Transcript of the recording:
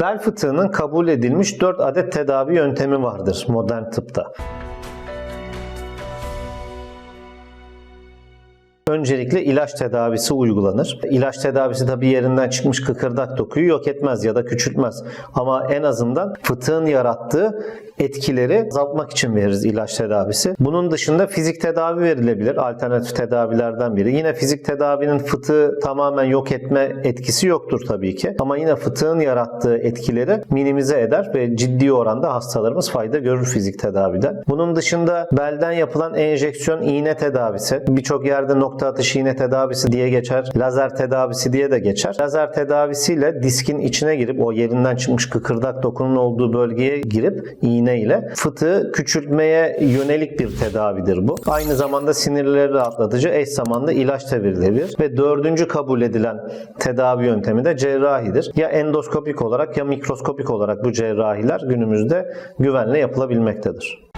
Bel fıtığının kabul edilmiş 4 adet tedavi yöntemi vardır modern tıpta. Öncelikle ilaç tedavisi uygulanır. İlaç tedavisi tabii yerinden çıkmış kıkırdak dokuyu yok etmez ya da küçültmez. Ama en azından fıtığın yarattığı etkileri azaltmak için veririz ilaç tedavisi. Bunun dışında fizik tedavi verilebilir. Alternatif tedavilerden biri. Yine fizik tedavinin fıtığı tamamen yok etme etkisi yoktur tabii ki. Ama yine fıtığın yarattığı etkileri minimize eder ve ciddi oranda hastalarımız fayda görür fizik tedaviden. Bunun dışında belden yapılan enjeksiyon iğne tedavisi. Birçok yerde nokta atışı iğne tedavisi diye geçer. Lazer tedavisi diye de geçer. Lazer tedavisiyle diskin içine girip o yerinden çıkmış kıkırdak dokunun olduğu bölgeye girip iğne ile fıtığı küçültmeye yönelik bir tedavidir bu. Aynı zamanda sinirleri rahatlatıcı eş zamanlı ilaç da. Ve dördüncü kabul edilen tedavi yöntemi de cerrahidir. Ya endoskopik olarak ya mikroskopik olarak bu cerrahiler günümüzde güvenle yapılabilmektedir.